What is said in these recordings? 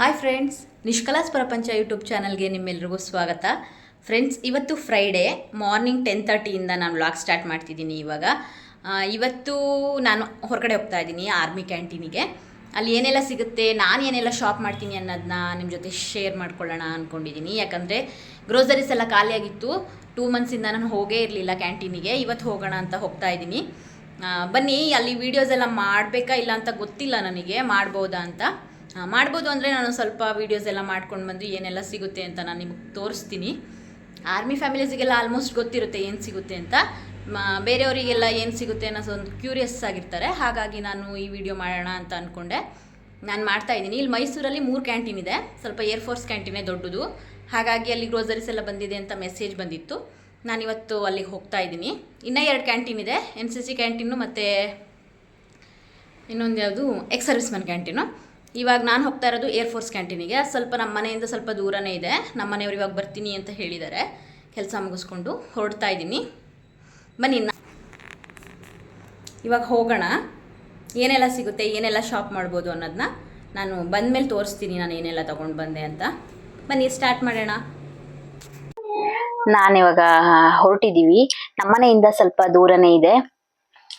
Hi friends, ನಿಷ್ಕಲಾಸ್ ಪ್ರಪಂಚ YouTube ಚಾನಲ್ಗೆ ನಿಮ್ಮೆಲ್ರಿಗೂ ಸ್ವಾಗತ. ಫ್ರೆಂಡ್ಸ್, ಇವತ್ತು ಫ್ರೈಡೇ ಮಾರ್ನಿಂಗ್ ಟೆನ್ ತರ್ಟಿಯಿಂದ ನಾನು ವ್ಲಾಗ್ ಸ್ಟಾರ್ಟ್ ಮಾಡ್ತಿದ್ದೀನಿ ಇವಾಗ. ಇವತ್ತು ನಾನು ಹೊರಗಡೆ ಹೋಗ್ತಾ ಇದ್ದೀನಿ ಆರ್ಮಿ ಕ್ಯಾಂಟೀನಿಗೆ ಅಲ್ಲಿ ಏನೆಲ್ಲ ಸಿಗುತ್ತೆ, ನಾನು ಏನೆಲ್ಲ ಶಾಪ್ ಮಾಡ್ತೀನಿ ಅನ್ನೋದನ್ನ ನಿಮ್ಮ ಜೊತೆ ಶೇರ್ ಮಾಡ್ಕೊಳ್ಳೋಣ ಅಂದ್ಕೊಂಡಿದ್ದೀನಿ ಯಾಕಂದರೆ ಗ್ರೋಸರೀಸ್ ಎಲ್ಲ ಖಾಲಿಯಾಗಿತ್ತು. ಟೂ ಮಂತ್ಸಿಂದ ನಾನು ಹೋಗೇ ಇರಲಿಲ್ಲ ಕ್ಯಾಂಟೀನಿಗೆ ಇವತ್ತು ಹೋಗೋಣ ಅಂತ ಹೋಗ್ತಾ ಇದ್ದೀನಿ. ಬನ್ನಿ, ಅಲ್ಲಿ ವೀಡಿಯೋಸ್ ಎಲ್ಲ ಮಾಡಬೇಕಾ ಇಲ್ಲ ಅಂತ ಗೊತ್ತಿಲ್ಲ ನನಗೆ. ಮಾಡ್ಬೋದಾ ಅಂತ. ಮಾಡ್ಬೋದು ಅಂದರೆ ನಾನು ಸ್ವಲ್ಪ ವೀಡಿಯೋಸ್ ಎಲ್ಲ ಮಾಡ್ಕೊಂಡು ಬಂದು ಏನೆಲ್ಲ ಸಿಗುತ್ತೆ ಅಂತ ನಾನು ನಿಮಗೆ ತೋರಿಸ್ತೀನಿ. ಆರ್ಮಿ ಫ್ಯಾಮಿಲೀಸಿಗೆಲ್ಲ ಆಲ್ಮೋಸ್ಟ್ ಗೊತ್ತಿರುತ್ತೆ ಏನು ಸಿಗುತ್ತೆ ಅಂತ. ಬೇರೆಯವರಿಗೆಲ್ಲ ಏನು ಸಿಗುತ್ತೆ ಅನ್ನೋ ಒಂದು ಕ್ಯೂರಿಯಸ್ ಆಗಿರ್ತಾರೆ. ಹಾಗಾಗಿ ನಾನು ಈ ವಿಡಿಯೋ ಮಾಡೋಣ ಅಂತ ಅಂದ್ಕೊಂಡೆ ನಾನು ಮಾಡ್ತಾ ಇದ್ದೀನಿ. ಇಲ್ಲಿ ಮೈಸೂರಲ್ಲಿ ಮೂರು ಕ್ಯಾಂಟೀನ್ ಇದೆ. ಸ್ವಲ್ಪ ಏರ್ಫೋರ್ಸ್ ಕ್ಯಾಂಟೀನೇ ದೊಡ್ಡದು. ಹಾಗಾಗಿ ಅಲ್ಲಿ ಗ್ರೋಸರೀಸ್ ಎಲ್ಲ ಬಂದಿದೆ ಅಂತ ಮೆಸೇಜ್ ಬಂದಿತ್ತು. ನಾನಿವತ್ತು ಅಲ್ಲಿಗೆ ಹೋಗ್ತಾ ಇದ್ದೀನಿ. ಇನ್ನೂ ಎರಡು ಕ್ಯಾಂಟೀನ್ ಇದೆ. ಎನ್ ಸಿ ಸಿ ಕ್ಯಾಂಟೀನು ಮತ್ತು ಇನ್ನೊಂದು ಯಾವುದು? ಎಕ್ಸ್ ಸರ್ವಿಸ್ಮನ್ ಕ್ಯಾಂಟೀನು ಇವಾಗ ನಾನು ಹೋಗ್ತಾ ಇರೋದು ಏರ್ಫೋರ್ಸ್ ಕ್ಯಾಂಟೀನಿಗೆ ಸ್ವಲ್ಪ ನಮ್ಮ ಮನೆಯಿಂದ ಸ್ವಲ್ಪ ದೂರನೇ ಇದೆ. ನಮ್ಮ ಮನೆಯವ್ರು ಇವಾಗ ಬರ್ತೀನಿ ಅಂತ ಹೇಳಿದ್ದಾರೆ. ಕೆಲಸ ಮುಗಿಸ್ಕೊಂಡು ಹೊರಡ್ತಾ ಇದ್ದೀನಿ. ಬನ್ನಿ ಇವಾಗ ಹೋಗೋಣ. ಏನೆಲ್ಲ ಸಿಗುತ್ತೆ, ಏನೆಲ್ಲ ಶಾಪ್ ಮಾಡ್ಬೋದು ಅನ್ನೋದನ್ನ ನಾನು ಬಂದಮೇಲೆ ತೋರಿಸ್ತೀನಿ. ನಾನು ಏನೆಲ್ಲ ತೊಗೊಂಡು ಬಂದೆ ಅಂತ. ಬನ್ನಿ ಸ್ಟಾರ್ಟ್ ಮಾಡೋಣ. ನಾನಿವಾಗ ಹೊರಟಿದ್ದೀವಿ. ನಮ್ಮನೆಯಿಂದ ಸ್ವಲ್ಪ ದೂರನೇ ಇದೆ.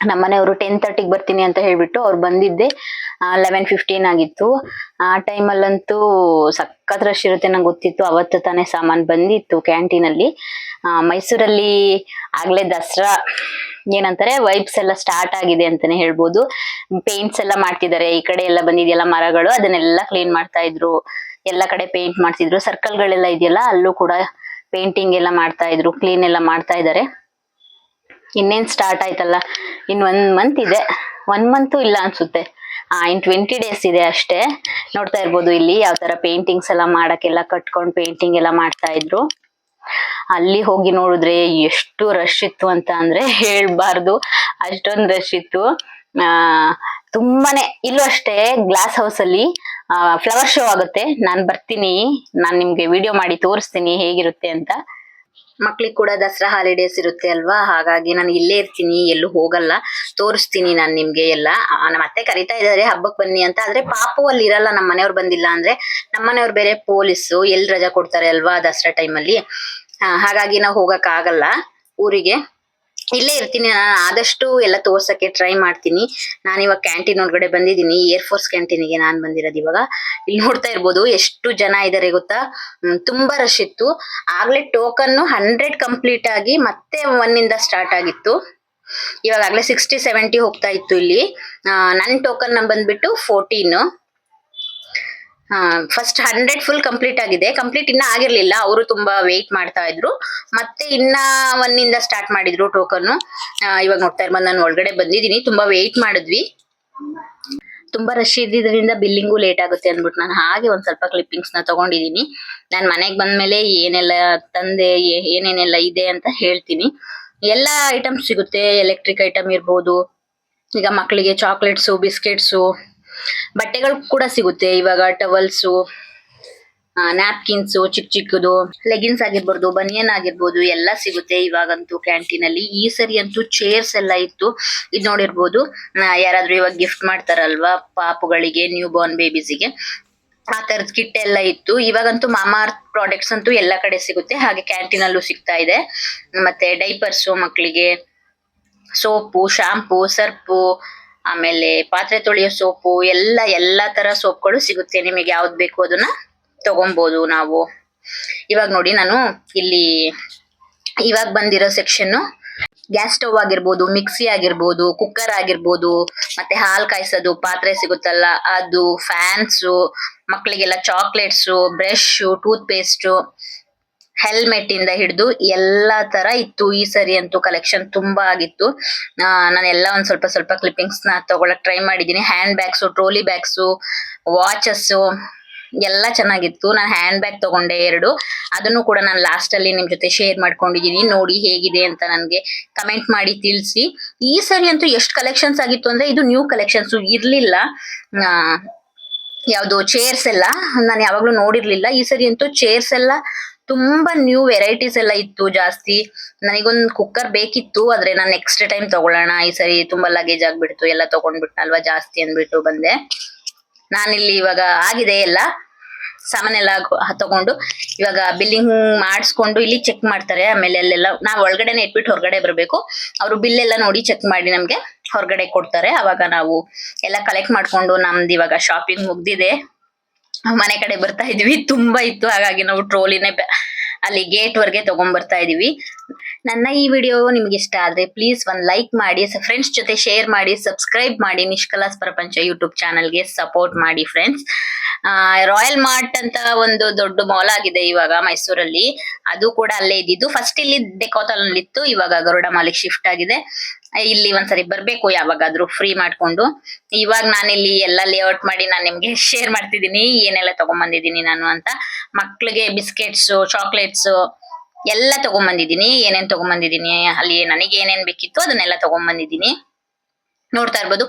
ನಮ್ಮನೆಯವರು ಟೆನ್ ತರ್ಟಿಗೆ ಬರ್ತೀನಿ ಅಂತ ಹೇಳ್ಬಿಟ್ಟು ಅವ್ರು ಬಂದಿದ್ದೆ. ಲೆವೆನ್ ಫಿಫ್ಟೀನ್ ಆಗಿತ್ತು. ಆ ಟೈಮಲ್ಲಂತೂ ಸಖತ್ ರಶ್ ಇರುತ್ತೆ ನಂಗೆ ಗೊತ್ತಿತ್ತು. ಅವತ್ತು ತಾನೇ ಸಾಮಾನು ಬಂದಿತ್ತು ಕ್ಯಾಂಟೀನಲ್ಲಿ ಮೈಸೂರಲ್ಲಿ ಆಗ್ಲೇ ದಸರಾ ಏನಂತಾರೆ ವೈಬ್ಸ್ ಎಲ್ಲ ಸ್ಟಾರ್ಟ್ ಆಗಿದೆ ಅಂತಾನೆ ಹೇಳ್ಬೋದು. ಪೇಂಟ್ಸ್ ಎಲ್ಲ ಮಾಡ್ತಿದ್ದಾರೆ. ಈ ಕಡೆ ಎಲ್ಲ ಬಂದಿದೆಯಲ್ಲ ಮರಗಳು, ಅದನ್ನೆಲ್ಲ ಕ್ಲೀನ್ ಮಾಡ್ತಾ ಇದ್ರು. ಎಲ್ಲ ಕಡೆ ಪೇಂಟ್ ಮಾಡ್ತಿದ್ರು ಸರ್ಕಲ್ಗಳೆಲ್ಲ ಇದೆಯಲ್ಲ, ಅಲ್ಲೂ ಕೂಡ ಪೇಂಟಿಂಗ್ ಎಲ್ಲ ಮಾಡ್ತಾ ಇದ್ರು. ಕ್ಲೀನ್ ಎಲ್ಲ ಮಾಡ್ತಾ ಇದ್ದಾರೆ ಇನ್ನೇನ್ ಸ್ಟಾರ್ಟ್ ಆಯ್ತಲ್ಲ? ಇನ್ನು ಒನ್ ಮಂತ್ ಇದೆ. ಒನ್ ಮಂತು ಇಲ್ಲ ಅನ್ಸುತ್ತೆ. ಆ, ಇನ್ ಟ್ವೆಂಟಿ ಡೇಸ್ ಇದೆ ಅಷ್ಟೇ. ನೋಡ್ತಾ ಇರ್ಬೋದು ಇಲ್ಲಿ ಯಾವ ತರ ಪೇಂಟಿಂಗ್ಸ್ ಎಲ್ಲ ಮಾಡಕ್ಕೆಲ್ಲ ಕಟ್ಕೊಂಡು ಪೇಂಟಿಂಗ್ ಎಲ್ಲ ಮಾಡ್ತಾ ಇದ್ರು. ಅಲ್ಲಿ ಹೋಗಿ ನೋಡಿದ್ರೆ ಎಷ್ಟು ರಶ್ ಇತ್ತು ಅಂತ ಅಂದ್ರೆ ಹೇಳ್ಬಾರ್ದು. ಅಷ್ಟೊಂದು ರಶ್ ಇತ್ತು. ಆ, ತುಂಬಾನೇ, ಇಲ್ಲೂ ಅಷ್ಟೇ ಗ್ಲಾಸ್ ಹೌಸ್ ಅಲ್ಲಿ ಫ್ಲವರ್ ಶೋ ಆಗುತ್ತೆ. ನಾನ್ ಬರ್ತೀನಿ. ನಾನ್ ನಿಮ್ಗೆ ವಿಡಿಯೋ ಮಾಡಿ ತೋರಿಸ್ತೀನಿ ಹೇಗಿರುತ್ತೆ ಅಂತ. ಮಕ್ಳಿಗೆ ಕೂಡ ದಸರಾ ಹಾಲಿಡೇಸ್ ಇರುತ್ತೆ ಅಲ್ವಾ? ಹಾಗಾಗಿ ನಾನು ಇಲ್ಲೇ ಇರ್ತೀನಿ, ಎಲ್ಲೂ ಹೋಗಲ್ಲ. ತೋರಿಸ್ತೀನಿ ನಾನು ನಿಮ್ಗೆ ಎಲ್ಲ. ಮತ್ತೆ ಕರಿತಾ ಇದ್ದಾರೆ ಹಬ್ಬಕ್ಕೆ ಬನ್ನಿ ಅಂತ. ಆದ್ರೆ ಪಾಪು ಅಲ್ಲಿ ಇರಲ್ಲ ನಮ್ಮ ಮನೆಯವ್ರು ಬಂದಿಲ್ಲ ಅಂದ್ರೆ ನಮ್ಮ ಮನೆಯವ್ರು ಬೇರೆ ಪೊಲೀಸು ಎಲ್ಲಿ ರಜಾ ಕೊಡ್ತಾರೆ ಅಲ್ವಾ ದಸರಾ ಟೈಮಲ್ಲಿ ಹಾಗಾಗಿ ನಾವು ಹೋಗಕ್ಕಾಗಲ್ಲ ಊರಿಗೆ. ಇಲ್ಲೇ ಇರ್ತೀನಿ ನಾನು ಆದಷ್ಟು ಎಲ್ಲ ತೋರ್ಸಕ್ಕೆ ಟ್ರೈ ಮಾಡ್ತೀನಿ. ನಾನು ಇವಾಗ ಕ್ಯಾಂಟೀನ್ ಒಳಗಡೆ ಬಂದಿದ್ದೀನಿ ಏರ್ ಫೋರ್ಸ್ ಕ್ಯಾಂಟೀನಿಗೆ ನಾನು ಬಂದಿರೋದು ಇವಾಗ. ಇಲ್ಲಿ ನೋಡ್ತಾ ಇರ್ಬೋದು ಎಷ್ಟು ಜನ ಇದ್ದಾರೆ ಗೊತ್ತಾ? ತುಂಬಾ ರಶ್ ಇತ್ತು. ಆಗ್ಲೇ ಟೋಕನ್ ಹಂಡ್ರೆಡ್ ಕಂಪ್ಲೀಟ್ ಆಗಿ ಮತ್ತೆ ಒನ್ ಇಂದ ಸ್ಟಾರ್ಟ್ ಆಗಿತ್ತು. ಇವಾಗ ಆಗ್ಲೇ ಸಿಕ್ಸ್ಟಿ ಸೆವೆಂಟಿ ಹೋಗ್ತಾ ಇತ್ತು ಇಲ್ಲಿ. ನನ್ನ ನನ್ ಟೋಕನ್ ಬಂದ್ಬಿಟ್ಟು fourteen first hundred full complete ಆಗಿದೆ. ಕಂಪ್ಲೀಟ್ ಇನ್ನ ಆಗಿರ್ಲಿಲ್ಲ. ಅವರು ತುಂಬಾ ವೇಟ್ ಮಾಡ್ತಾ ಇದ್ರು. ಮತ್ತೆ ಇನ್ನ ಒನ್ ಇಂದ ಸ್ಟಾರ್ಟ್ ಮಾಡಿದ್ರು ಟೋಕನ್ ಇವಾಗ ನೋಡ್ತಾ ಇರ್ಬೋದು, ನಾನು ಒಳಗಡೆ ಬಂದಿದ್ದೀನಿ. ತುಂಬಾ ವೇಟ್ ಮಾಡಿದ್ವಿ. ತುಂಬಾ ರಶ್ ಇದ್ದಿದ್ರಿಂದ ಬಿಲ್ಲಿಂಗು ಲೇಟ್ ಆಗುತ್ತೆ ಅಂದ್ಬಿಟ್ಟು ನಾನು ಹಾಗೆ ಒಂದ್ ಸ್ವಲ್ಪ ಕ್ಲಿಪ್ಪಿಂಗ್ಸ್ನ ತಗೊಂಡಿದೀನಿ ನಾನು ಮನೆಗೆ ಬಂದ್ಮೇಲೆ ಏನೆಲ್ಲ ತಂದೆ ಏನೇನೆಲ್ಲ ಇದೆ ಅಂತ ಹೇಳ್ತೀನಿ. ಎಲ್ಲ ಐಟಮ್ಸ್ ಸಿಗುತ್ತೆ. ಎಲೆಕ್ಟ್ರಿಕ್ ಐಟಮ್ ಇರ್ಬೋದು. ಈಗ ಮಕ್ಕಳಿಗೆ ಚಾಕ್ಲೇಟ್ಸು ಬಿಸ್ಕೆಟ್ಸು ಬಟ್ಟೆಗಳು ಕೂಡ ಸಿಗುತ್ತೆ. ಇವಾಗ ಟವಲ್ಸು ನ್ಯಾಪ್ಕಿನ್ಸು ಚಿಕ್ಕ ಚಿಕ್ಕದು ಲೆಗಿನ್ಸ್ ಆಗಿರ್ಬೋದು ಬನಿಯನ್ ಆಗಿರ್ಬೋದು, ಎಲ್ಲ ಸಿಗುತ್ತೆ ಇವಾಗಂತೂ ಕ್ಯಾಂಟೀನ್ ಅಲ್ಲಿ. ಈ ಸರಿ ಅಂತೂ ಚೇರ್ಸ್ ಎಲ್ಲ ಇತ್ತು. ಇದು ನೋಡಿರ್ಬೋದು. ಯಾರಾದರೂ ಇವಾಗ ಗಿಫ್ಟ್ ಮಾಡ್ತಾರಲ್ವಾ ಪಾಪುಗಳಿಗೆ ನ್ಯೂ ಬಾರ್ನ್ ಬೇಬೀಸಿಗೆ ಆ ತರದ ಕಿಟ್ ಎಲ್ಲ ಇತ್ತು. ಇವಾಗಂತೂ ಮಾಮಾ ಪ್ರಾಡಕ್ಟ್ಸ್ ಅಂತೂ ಎಲ್ಲ ಕಡೆ ಸಿಗುತ್ತೆ. ಹಾಗೆ ಕ್ಯಾಂಟೀನ್ ಅಲ್ಲೂ ಸಿಗ್ತಾ ಇದೆ. ಮತ್ತೆ ಡೈಪರ್ಸು ಮಕ್ಕಳಿಗೆ ಸೋಪು ಶಾಂಪೂ ಸರ್ಪು ಆಮೇಲೆ ಪಾತ್ರೆ ತೊಳೆಯೋ ಸೋಪು, ಎಲ್ಲ ಎಲ್ಲ ತರ ಸೋಪ್ಗಳು ಸಿಗುತ್ತೆ. ನಿಮಗೆ ಯಾವ್ದು ಬೇಕು ಅದನ್ನ ತಗೊಂಬೋದು ನಾವು. ಇವಾಗ ನೋಡಿ ನಾನು ಇಲ್ಲಿ ಇವಾಗ ಬಂದಿರೋ ಸೆಕ್ಷನ್ ಗ್ಯಾಸ್ ಸ್ಟವ್ ಆಗಿರ್ಬೋದು, ಮಿಕ್ಸಿ ಆಗಿರ್ಬೋದು, ಕುಕ್ಕರ್ ಆಗಿರ್ಬೋದು, ಮತ್ತೆ ಹಾಲು ಕಾಯಿಸೋದು, ಪಾತ್ರೆ ಸಿಗುತ್ತಲ್ಲ, ಅದು, ಫ್ಯಾನ್ಸು ಮಕ್ಕಳಿಗೆಲ್ಲ chocolates brush tooth paste helmet ಇಂದ ಹಿಡಿದು ಎಲ್ಲಾ ತರ ಇತ್ತು. ಈ ಸರಿ ಅಂತೂ ಕಲೆಕ್ಷನ್ ತುಂಬಾ ಆಗಿತ್ತು. ನಾನು ಎಲ್ಲ ಒಂದ್ ಸ್ವಲ್ಪ ಸ್ವಲ್ಪ ಕ್ಲಿಪ್ಪಿಂಗ್ಸ್ನ ತಗೊಳಕ್ ಟ್ರೈ ಮಾಡಿದೀನಿ. Hand bags trolley bags watches ಎಲ್ಲ ಚೆನ್ನಾಗಿತ್ತು. ನಾನು ಹ್ಯಾಂಡ್ ಬ್ಯಾಗ್ ತಗೊಂಡೆ ಎರಡು. ಅದನ್ನು ಕೂಡ ನಾನು ಲಾಸ್ಟ್ ಅಲ್ಲಿ ನಿಮ್ ಜೊತೆ ಶೇರ್ ಮಾಡ್ಕೊಂಡಿದೀನಿ. ನೋಡಿ ಹೇಗಿದೆ ಅಂತ ನನಗೆ ಕಮೆಂಟ್ ಮಾಡಿ ತಿಳಿಸಿ. ಈ ಸರಿ ಅಂತೂ ಎಷ್ಟು ಕಲೆಕ್ಷನ್ಸ್ ಆಗಿತ್ತು ಅಂದ್ರೆ ಇದು ನ್ಯೂ ಕಲೆಕ್ಷನ್ಸ್ ಇರ್ಲಿಲ್ಲ. ಯಾವ್ದು ಚೇರ್ಸ್ ಎಲ್ಲ ನಾನು ಯಾವಾಗಲೂ ನೋಡಿರ್ಲಿಲ್ಲ. ಈ ಸರಿ ಅಂತೂ ಚೇರ್ಸ್ ಎಲ್ಲ ತುಂಬಾ ನ್ಯೂ ವೆರೈಟೀಸ್ ಎಲ್ಲ ಇತ್ತು ಜಾಸ್ತಿ. ನನಗೊಂದು ಕುಕ್ಕರ್ ಬೇಕಿತ್ತು, ಆದ್ರೆ ನಾನು ನೆಕ್ಸ್ಟ್ ಟೈಮ್ ತಗೊಳ್ಳೋಣ. ಈ ಸರಿ ತುಂಬಾ ಲಗೇಜ್ ಆಗ್ಬಿಡ್ತು, ಎಲ್ಲ ತಗೊಂಡ್ಬಿಟ್ನಲ್ವಾ ಜಾಸ್ತಿ ಅಂದ್ಬಿಟ್ಟು ಬಂದೆ. ನಾನಿಲ್ಲಿ ಇವಾಗ ಆಗಿದೆ ಎಲ್ಲ. ಸಾಮಾನೆಲ್ಲ ತಗೊಂಡು ಇವಾಗ ಬಿಲ್ಲಿಂಗ್ ಮಾಡಿಸ್ಕೊಂಡು ಇಲ್ಲಿ ಚೆಕ್ ಮಾಡ್ತಾರೆ. ಆಮೇಲೆ ಅಲ್ಲೆಲ್ಲ ನಾವು ಒಳಗಡೆನೆ ಇಟ್ಬಿಟ್ಟು ಹೊರಗಡೆ ಬರಬೇಕು. ಅವರು ಬಿಲ್ ಎಲ್ಲ ನೋಡಿ ಚೆಕ್ ಮಾಡಿ ನಮಗೆ ಹೊರಗಡೆ ಕೊಡ್ತಾರೆ. ಅವಾಗ ನಾವು ಎಲ್ಲ ಕಲೆಕ್ಟ್ ಮಾಡ್ಕೊಂಡು ನಮ್ದು ಇವಾಗ ಶಾಪಿಂಗ್ ಮುಗ್ದಿದೆ. ಮನೆ ಕಡೆ ಬರ್ತಾ ಇದೀವಿ ತುಂಬಾ ಇತ್ತು. ಹಾಗಾಗಿ ನಾವು ಟ್ರೋಲಿನೇ ಅಲ್ಲಿ ಗೇಟ್ ವರ್ಗೆ ತಗೊಂಡ್ ಬರ್ತಾ ಇದೀವಿ ನನ್ನ ಈ ವಿಡಿಯೋ ನಿಮ್ಗೆ ಇಷ್ಟ ಆದ್ರೆ ಪ್ಲೀಸ್ ಒಂದ್ ಲೈಕ್ ಮಾಡಿ ಫ್ರೆಂಡ್ಸ್ ಜೊತೆ ಶೇರ್ ಮಾಡಿ ಸಬ್ಸ್ಕ್ರೈಬ್ ಮಾಡಿ, ನಿಷ್ಕಲಾಸ್ ಪ್ರಪಂಚ ಯೂಟ್ಯೂಬ್ ಚಾನಲ್ಗೆ ಸಪೋರ್ಟ್ ಮಾಡಿ ಫ್ರೆಂಡ್ಸ್ ರಾಯಲ್ ಮಾರ್ಟ್ ಅಂತ ಒಂದು ದೊಡ್ಡ ಮಾಲ್ ಆಗಿದೆ ಇವಾಗ ಮೈಸೂರಲ್ಲಿ. ಅದು ಕೂಡ ಅಲ್ಲೇ ಇದ್ದಿದ್ದು. ಫಸ್ಟ್ ಇಲ್ಲಿ ಡೆಕೋತಲ್ ಇತ್ತು ಇವಾಗ ಗರುಡ ಮಾಲಿಗೆ ಶಿಫ್ಟ್ ಆಗಿದೆ. ಇಲ್ಲಿ ಒಂದ್ಸರಿ ಬರ್ಬೇಕು, ಯಾವಾಗಾದ್ರೂ ಫ್ರೀ ಮಾಡ್ಕೊಂಡು. ಇವಾಗ ನಾನಿಲ್ಲಿ ಎಲ್ಲ ಲೇಔಟ್ ಮಾಡಿ ನಾನು ನಿಮ್ಗೆ ಶೇರ್ ಮಾಡ್ತಿದ್ದೀನಿ, ಏನೆಲ್ಲ ತಗೊಂಬಂದಿದ್ದೀನಿ ನಾನು ಅಂತ. ಮಕ್ಳಿಗೆ ಬಿಸ್ಕೆಟ್ಸ್ ಚಾಕ್ಲೇಟ್ಸ್ ಎಲ್ಲ ತಗೊಂಬಂದಿದ್ದೀನಿ. ಏನೇನ್ ತಗೊಂಬಂದಿದ್ದೀನಿ, ಅಲ್ಲಿ ನನಗೆ ಏನೇನ್ ಬೇಕಿತ್ತು ಅದನ್ನೆಲ್ಲ ತಗೊಂಬಂದಿದ್ದೀನಿ. ನೋಡ್ತಾ ಇರ್ಬೋದು,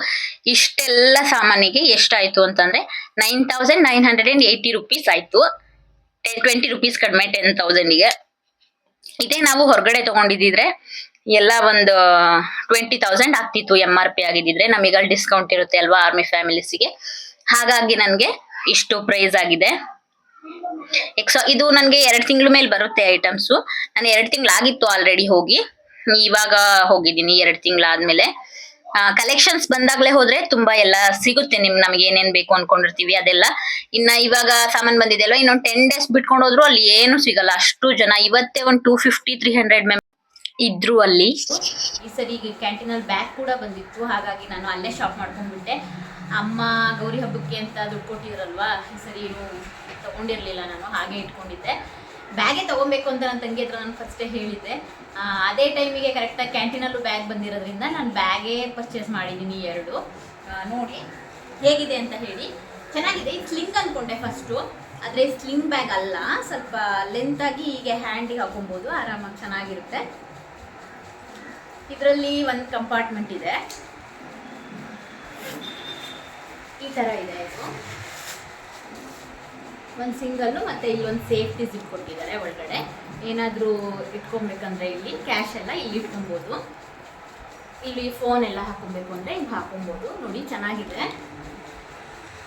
ಇಷ್ಟೆಲ್ಲ ಸಾಮಾನಿಗೆ ಎಷ್ಟಾಯ್ತು ಅಂತಂದ್ರೆ nine thousand nine hundred and eighty rupees ಆಯ್ತು. ಟೆನ್ ಟ್ವೆಂಟಿ ರುಪೀಸ್ ಕಡಿಮೆ ಟೆನ್ ತೌಸಂಡಿಗೆ ಇದೇ ನಾವು ಹೊರಗಡೆ ತಗೊಂಡಿದ್ರೆ ಎಲ್ಲ ಒಂದು ಟ್ವೆಂಟಿ ತೌಸಂಡ್ ಆಗ್ತಿತ್ತು ಎಂ ಆರ್ ಪಿ ಆಗಿದ್ದಿದ್ರೆ. ನಮಗೆ ಡಿಸ್ಕೌಂಟ್ ಇರುತ್ತೆ ಅಲ್ವಾ ಆರ್ಮಿ ಫ್ಯಾಮಿಲೀಸ್ಗೆ ಹಾಗಾಗಿ ನನಗೆ ಇಷ್ಟು ಪ್ರೈಸ್ ಆಗಿದೆ. ಎಕ್ಸಾ ಇದು ನನಗೆ ಎರಡು ತಿಂಗಳ ಮೇಲೆ ಬರುತ್ತೆ ಐಟಮ್ಸು ನಾನು ಎರಡು ತಿಂಗಳಾಗಿತ್ತು ಆಲ್ರೆಡಿ ಹೋಗಿ. ಇವಾಗ ಹೋಗಿದ್ದೀನಿ ಎರಡು ತಿಂಗಳಾದ್ಮೇಲೆ ಕಲೆಕ್ಷನ್ಸ್ ಬಂದಾಗ್ಲೇ ಹೋದ್ರೆ ತುಂಬಾ ಎಲ್ಲ ಸಿಗುತ್ತೆ ನಿಮ್, ನಮ್ಗೆ ಏನೇನ್ ಬೇಕು ಅನ್ಕೊಂಡಿರ್ತೀವಿ ಅದೆಲ್ಲ. ಇನ್ನ ಇವಾಗ ಸಾಮಾನ್ ಬಂದಿದೆ ಅಲ್ವಾ? ಇನ್ನೊಂದು ಟೆನ್ ಡೇಸ್ ಬಿಟ್ಕೊಂಡು ಹೋದ್ರು ಅಲ್ಲಿ ಏನು ಸಿಗಲ್ಲ. ಅಷ್ಟು ಜನ, ಇವತ್ತೇ ಒಂದು ಟೂ ಫಿಫ್ಟಿ ತ್ರೀ ಹಂಡ್ರೆಡ್ ಇದ್ರು ಅಲ್ಲಿ. ಈ ಸರಿ ಈಗ ಕ್ಯಾಂಟೀನಲ್ಲಿ ಬ್ಯಾಗ್ ಕೂಡ ಬಂದಿತ್ತು. ಹಾಗಾಗಿ ನಾನು ಅಲ್ಲೇ ಶಾಪ್ ಮಾಡ್ಕೊಂಡ್ಬಿಟ್ಟೆ. ಅಮ್ಮ ಗೌರಿ ಹಬ್ಬಕ್ಕೆ ಅಂತ ದುಡ್ಡು ಕೊಟ್ಟಿದ್ರಲ್ವಾ, ಈ ಸರಿ ಏನು ತಗೊಂಡಿರ್ಲಿಲ್ಲ ನಾನು, ಹಾಗೆ ಇಟ್ಕೊಂಡಿದ್ದೆ. ಬ್ಯಾಗೇ ತಗೊಬೇಕು ಅಂತ ನನ್ನ ತಂಗಿ ಹತ್ರ ನಾನು ಫಸ್ಟೇ ಹೇಳಿದ್ದೆ. ಅದೇ ಟೈಮಿಗೆ ಕರೆಕ್ಟಾಗಿ ಕ್ಯಾಂಟೀನಲ್ಲೂ ಬ್ಯಾಗ್ ಬಂದಿರೋದ್ರಿಂದ ನಾನು ಬ್ಯಾಗೇ ಪರ್ಚೇಸ್ ಮಾಡಿದ್ದೀನಿ ಎರಡು. ನೋಡಿ, ಹೇಗಿದೆ ಅಂತ ಹೇಳಿ. ಚೆನ್ನಾಗಿದೆ ಇದು ಸ್ಲಿಂಗ್ ಅಂದ್ಕೊಂಡೆ ಫಸ್ಟು ಆದರೆ ಸ್ಲಿಂಗ್ ಬ್ಯಾಗ್ ಅಲ್ಲ, ಸ್ವಲ್ಪ ಲೆಂತಾಗಿ ಹೀಗೆ ಹ್ಯಾಂಡಿಗೆ ಹಾಕೊಬೋದು ಆರಾಮಾಗಿ ಚೆನ್ನಾಗಿರುತ್ತೆ. ಇದರಲ್ಲಿ ಒಂದು ಕಂಪಾರ್ಟ್ಮೆಂಟ್ ಇದೆ. ಈ ತರ ಇದೆ ಇದು. ಒಂದು ಸಿಂಗಲ್ಲು ಮತ್ತೆ ಇಲ್ಲಿ ಒಂದು ಸೇಫ್ಟಿ ಜಿಪ್ ಕೊಟ್ಟಿದ್ದಾರೆ ಒಳಗಡೆ. ಏನಾದರೂ ಇಟ್ಕೊಬೇಕಂದ್ರೆ ಇಲ್ಲಿ ಕ್ಯಾಶ್ ಎಲ್ಲ ಇಲ್ಲಿ ಇಟ್ಕೊಬೋದು. ಇಲ್ಲಿ ಫೋನ್ ಎಲ್ಲ ಹಾಕೊಬೇಕು ಅಂದರೆ ಹಿಂಗೆ ಹಾಕೊಬೋದು. ನೋಡಿ, ಚೆನ್ನಾಗಿದೆ.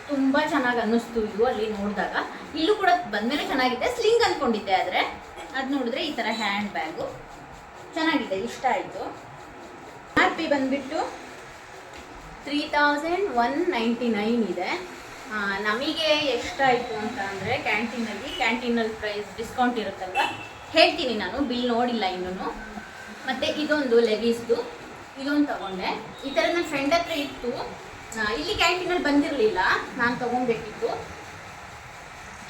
ತುಂಬ ಚೆನ್ನಾಗಿ ಅನ್ನಿಸ್ತು ಇದು ಅಲ್ಲಿ ನೋಡಿದಾಗ. ಇಲ್ಲೂ ಕೂಡ ಬಂದಮೇಲೆ ಚೆನ್ನಾಗಿದೆ. ಸ್ಲಿಂಗ್ ಅಂದ್ಕೊಂಡಿದ್ದೆ ಆದರೆ. ಅದು ನೋಡಿದ್ರೆ ಈ ಥರ ಹ್ಯಾಂಡ್ ಬ್ಯಾಗು ಚೆನ್ನಾಗಿದೆ, ಇಷ್ಟ ಆಯಿತು. ಪಿ ಬಂದ್ಬಿಟ್ಟು three thousand one ninety nine ಇದೆ ನಮಗೆ ಎಷ್ಟಾಯಿತು ಅಂತ ಅಂದರೆ ಕ್ಯಾಂಟೀನಲ್ಲಿ ಕ್ಯಾಂಟೀನಲ್ಲಿ ಪ್ರೈಸ್ ಡಿಸ್ಕೌಂಟ್ ಇರುತ್ತಲ್ವ? ಹೇಳ್ತೀನಿ ನಾನು, ಬಿಲ್ ನೋಡಿಲ್ಲ ಇನ್ನೂ ಮತ್ತು ಇದೊಂದು ಲೆವೀಸ್ದು ಇದೊಂದು ತಗೊಂಡೆ. ಈ ಥರ ನನ್ನ ಫ್ರೆಂಡ್ ಹತ್ರ ಇತ್ತು. ಇಲ್ಲಿ ಕ್ಯಾಂಟೀನಲ್ಲಿ ಬಂದಿರಲಿಲ್ಲ, ನಾನು ತೊಗೊಬೇಕಿತ್ತು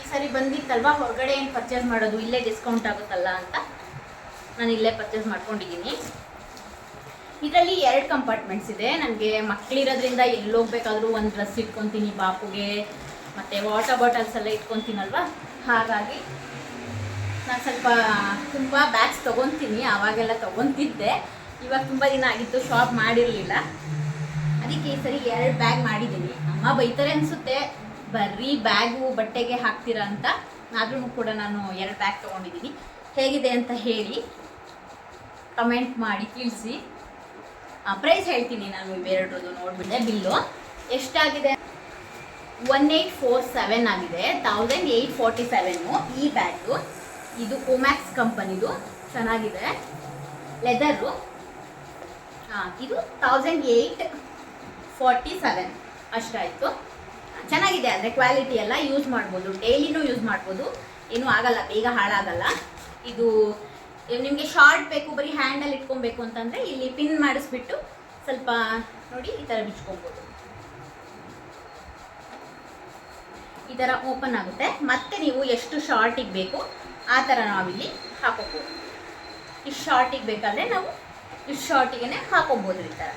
ಈ ಸರಿ ಬಂದಿತ್ತಲ್ವ? ಹೊರಗಡೆ ಏನು ಪರ್ಚೇಸ್ ಮಾಡೋದು? ಇಲ್ಲೇ ಡಿಸ್ಕೌಂಟ್ ಆಗುತ್ತಲ್ಲ ಅಂತ ನಾನು ಇಲ್ಲೇ ಪರ್ಚೇಸ್ ಮಾಡ್ಕೊಂಡಿದ್ದೀನಿ. ಇದರಲ್ಲಿ ಎರಡು ಕಂಪಾರ್ಟ್ಮೆಂಟ್ಸ್ ಇದೆ. ನನಗೆ ಮಕ್ಕಳಿರೋದ್ರಿಂದ ಎಲ್ಲಿ ಹೋಗ್ಬೇಕಾದ್ರೂ ಒಂದು ಡ್ರೆಸ್ ಇಟ್ಕೊತೀನಿ ಬಾಪುಗೆ, ಮತ್ತು ವಾಟರ್ ಬಾಟಲ್ಸ್ ಎಲ್ಲ ಇಟ್ಕೊತೀನಲ್ವ? ಹಾಗಾಗಿ ನಾನು ಸ್ವಲ್ಪ ತುಂಬ ಬ್ಯಾಗ್ಸ್ ತೊಗೊತೀನಿ, ಆವಾಗೆಲ್ಲ ತೊಗೊತಿದ್ದೆ. ಇವಾಗ ತುಂಬ ದಿನ ಆಗಿತ್ತು ಶಾಪ್ ಮಾಡಿರಲಿಲ್ಲ. ಅದಕ್ಕೆ ಈ ಸರಿ ಎರಡು ಬ್ಯಾಗ್ ಮಾಡಿದ್ದೀನಿ. ಅಮ್ಮ ಬೈತಾರೆ ಅನಿಸುತ್ತೆ, ಬರ್ರಿ ಬ್ಯಾಗು ಬಟ್ಟೆಗೆ ಹಾಕ್ತೀರಾ ಅಂತ? ಆದ್ರೂ ಕೂಡ ನಾನು ಎರಡು ಬ್ಯಾಗ್ ತೊಗೊಂಡಿದ್ದೀನಿ. ಹೇಗಿದೆ ಅಂತ ಹೇಳಿ ಕಮೆಂಟ್ ಮಾಡಿ, ತಿಳಿಸಿ. ಪ್ರೈಸ್ ಹೇಳ್ತೀನಿ ನಾನು ಇವೆರಡರದ್ದು ನೋಡಿಬಿಟ್ಟೆ ಬಿಲ್ಲು. ಎಷ್ಟಾಗಿದೆ? ಒನ್ ಏಯ್ಟ್ ಫೋರ್ ಸೆವೆನ್ ಆಗಿದೆ. ತೌಸಂಡ್ ಏಯ್ಟ್ ಫೋರ್ಟಿ ಸೆವೆನ್ನು ಈ ಬ್ಯಾಗು ಇದು ಒಮ್ಯಾಕ್ಸ್ ಕಂಪನಿದು. ಚೆನ್ನಾಗಿದೆ. ಲೆದರು ಹಾಂ, ಇದು ತೌಸಂಡ್ ಏಯ್ಟ್ ಫಾರ್ಟಿ ಸೆವೆನ್ ಅಷ್ಟಾಯಿತು ಚೆನ್ನಾಗಿದೆ ಅಂದರೆ ಕ್ವಾಲಿಟಿ ಎಲ್ಲ ಯೂಸ್ ಮಾಡ್ಬೋದು. ಡೈಲಿನೂ ಯೂಸ್ ಮಾಡ್ಬೋದು. ಏನೂ ಆಗಲ್ಲ, ಬೇಗ ಹಾಳಾಗಲ್ಲ. ಇದು ನಿಮಗೆ ಶಾರ್ಟ್ ಬೇಕು, ಬರೀ ಹ್ಯಾಂಡಲ್ಲಿ ಇಟ್ಕೊಬೇಕು ಅಂತಂದರೆ ಇಲ್ಲಿ ಪಿನ್ ಮಾಡಿಸ್ಬಿಟ್ಟು ಸ್ವಲ್ಪ ನೋಡಿ ಈ ಥರ ಬಿಚ್ಕೊಬೋದು. ಈ ಥರ ಓಪನ್ ಆಗುತ್ತೆ. ಮತ್ತೆ ನೀವು ಎಷ್ಟು ಶಾರ್ಟಿಗೆ ಬೇಕು, ಆ ಥರ ನಾವಿಲ್ಲಿ ಹಾಕೋಬೋದು. ಇಷ್ಟು ಶಾರ್ಟಿಗೆ ಬೇಕಾದರೆ ನಾವು ಇಷ್ಟು ಶಾರ್ಟಿಗೆ ಹಾಕೋಬೋದು ಈ ಥರ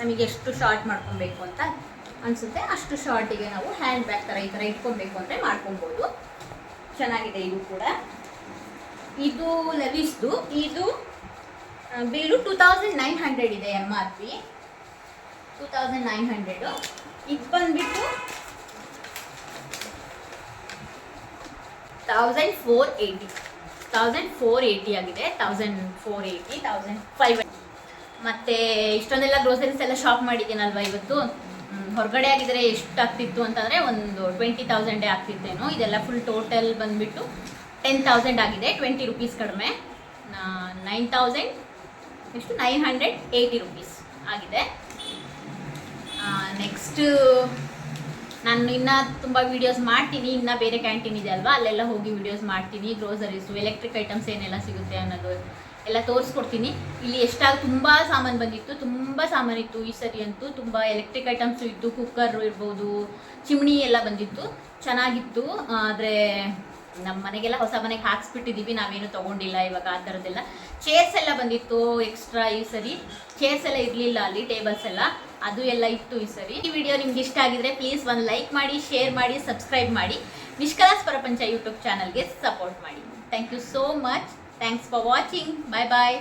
ನಮಗೆ ಎಷ್ಟು ಶಾರ್ಟ್ ಮಾಡ್ಕೊಬೇಕು ಅಂತ ಅನಿಸುತ್ತೆ, ಅಷ್ಟು ಶಾರ್ಟಿಗೆ ನಾವು ಹ್ಯಾಂಡ್ ಬ್ಯಾಗ್ ಥರ ಈ ಥರ ಇಟ್ಕೊಬೇಕು ಅಂದರೆ ಮಾಡ್ಕೊಬೋದು. ಚೆನ್ನಾಗಿದೆ ಇದು ಕೂಡ. ಇದು ಲೆವಿಸ್ದು, ಇದು ಬೀಳು ಟೂ ತೌಸಂಡ್ ನೈನ್ ಹಂಡ್ರೆಡ್ ಇದೆ M R P two thousand nine hundred ಇದು ಬಂದುಬಿಟ್ಟು thousand four eighty thousand four eighty ಆಗಿದೆ. Thousand four eighty thousand five ಮತ್ತೆ ಇಷ್ಟೊಂದೆಲ್ಲ ಗ್ರೋಸರೀಸ್ ಎಲ್ಲ ಶಾಪ್ ಮಾಡಿದ್ದೀನಲ್ವ ಇವತ್ತು? ಹೊರಗಡೆ ಆಗಿದ್ರೆ ಎಷ್ಟು ಆಗ್ತಿತ್ತು ಅಂತಂದರೆ ಒಂದು ಟ್ವೆಂಟಿ ತೌಸಂಡೇ ಆಗ್ತಿತ್ತೇನೋ. ಇದೆಲ್ಲ ಫುಲ್ ಟೋಟಲ್ ಬಂದುಬಿಟ್ಟು ಟೆನ್ ತೌಸಂಡ್ ಆಗಿದೆ ಟ್ವೆಂಟಿ ರುಪೀಸ್ ಕಡಿಮೆ. ನೈನ್ ತೌಸಂಡ್ ಎಷ್ಟು ನೈನ್ ಹಂಡ್ರೆಡ್ ಏಯ್ಟಿ ರುಪೀಸ್ ಆಗಿದೆ. ನೆಕ್ಸ್ಟ್ ನಾನು ಇನ್ನು ತುಂಬ ವೀಡಿಯೋಸ್ ಮಾಡ್ತೀನಿ, ಇನ್ನು ಬೇರೆ ಕ್ಯಾಂಟೀನ್ ಇದೆ ಅಲ್ವಾ? ಅಲ್ಲೆಲ್ಲ ಹೋಗಿ ವೀಡಿಯೋಸ್ ಮಾಡ್ತೀನಿ ಗ್ರೋಸರೀಸು ಎಲೆಕ್ಟ್ರಿಕ್ ಐಟಮ್ಸ್ ಏನೆಲ್ಲ ಸಿಗುತ್ತೆ ಅನ್ನೋದು ಎಲ್ಲ ತೋರಿಸ್ಕೊಡ್ತೀನಿ. ಇಲ್ಲಿ ಎಷ್ಟಾಗ ತುಂಬ ಸಾಮಾನು ಬಂದಿತ್ತು, ತುಂಬ ಸಾಮಾನಿತ್ತು ಈ ಸರಿ ಅಂತೂ. ತುಂಬ ಎಲೆಕ್ಟ್ರಿಕ್ ಐಟಮ್ಸು ಇತ್ತು ಕುಕ್ಕರು ಇರ್ಬೋದು ಚಿಮಣಿ ಎಲ್ಲ ಬಂದಿತ್ತು. ಚೆನ್ನಾಗಿತ್ತು, ಆದರೆ ನಮ್ಮ ಮನೆಗೆಲ್ಲ ಹೊಸ ಮನೆಗೆ ಹಾಕ್ಸ್ಬಿಟ್ಟಿದ್ದೀವಿ ನಾವೇನು ತೊಗೊಂಡಿಲ್ಲ ಇವಾಗ ಆ ಥರದ್ದೆಲ್ಲ ಚೇರ್ಸ್ ಎಲ್ಲ ಬಂದಿತ್ತು ಎಕ್ಸ್ಟ್ರಾ ಈ ಸರಿ. ಚೇರ್ಸ್ ಎಲ್ಲ ಇರಲಿಲ್ಲ ಅಲ್ಲಿ ಟೇಬಲ್ಸ್ ಎಲ್ಲ. ಅದು ಎಲ್ಲ ಇತ್ತು ಈ ಸರಿ. ಈ ವಿಡಿಯೋ ನಿಮ್ಗೆ ಇಷ್ಟ ಆಗಿದ್ರೆ ಪ್ಲೀಸ್ ಒಂದು ಲೈಕ್ ಮಾಡಿ ಶೇರ್ ಮಾಡಿ ಸಬ್ಸ್ಕ್ರೈಬ್ ಮಾಡಿ. ನಿಷ್ಕಲಾಸ್ ಪ್ರಪಂಚ ಯೂಟ್ಯೂಬ್ ಚಾನಲ್ಗೆ ಸಪೋರ್ಟ್ ಮಾಡಿ. Thank you so much thanks for watching bye bye